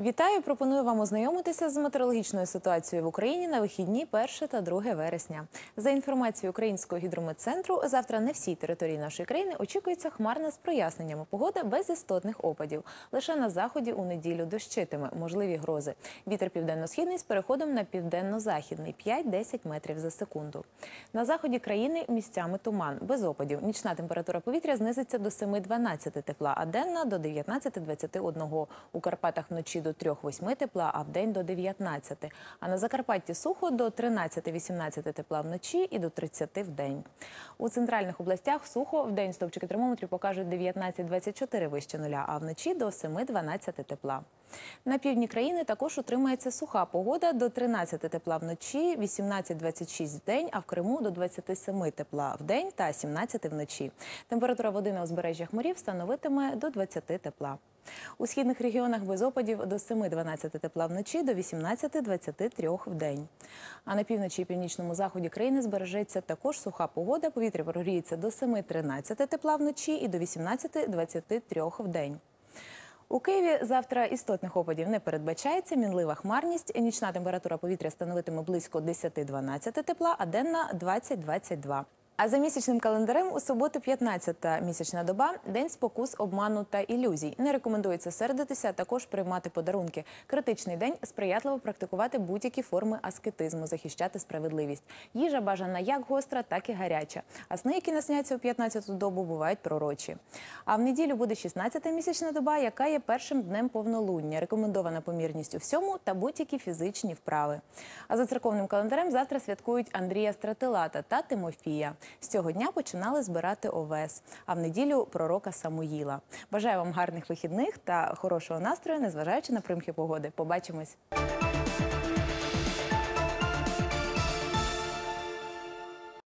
Вітаю! Пропоную вам ознайомитися з метеорологічною ситуацією в Україні на вихідні 1 та 2 вересня. За інформацією Українського гідрометцентру, завтра на всій території нашої країни очікується хмарна з проясненнями погода без істотних опадів. Лише на заході у неділю дощитиме, можливі грози. Вітер південно-східний з переходом на південно-західний 5-10 метрів за секунду. На заході країни місцями туман без опадів. Нічна температура повітря знизиться до 7-12 тепла, а денна до 19-21. У Карпатах вночі до 3-8 тепла, а в день до 19. А на Закарпатті сухо до 13-18 тепла вночі і до 30 день. У центральних областях сухо вдень стовпчики термометрів покажуть 19-24 вище нуля, а вночі до 7-12 тепла. На півдні країни також утримається суха погода до 13 тепла вночі, 18-26 в день, а в Криму до 27 тепла в день та 17 вночі. Температура води на узбережжях морів становитиме до 20 тепла. У східних регіонах без опадів до 7-12 тепла вночі, до 18-23 в день. А на півночі і північному заході країни збережеться також суха погода. Повітря прогріється до 7-13 тепла вночі і до 18-23 в день. У Києві завтра істотних опадів не передбачається. Мінлива хмарність. Нічна температура повітря становитиме близько 10-12 тепла, а денна 20-22. А за місячним календарем у суботу 15-та місячна доба день спокус, обману та ілюзій. Не рекомендується сердитися, а також приймати подарунки. Критичний день сприятливо практикувати будь-які форми аскетизму, захищати справедливість. Їжа бажана як гостра, так і гаряча. А сни, які насняться у 15-ту добу, бувають пророчі. А в неділю буде 16-та місячна доба, яка є першим днем повнолуння. Рекомендована помірність у всьому та будь-які фізичні вправи. А за церковним календарем завтра святкують Андрія Стратилата та Тимофія. З цього дня починали збирати овес, а в неділю пророка Самуїла. Бажаю вам гарних вихідних та хорошого настрою, незважаючи на примхи погоди. Побачимось.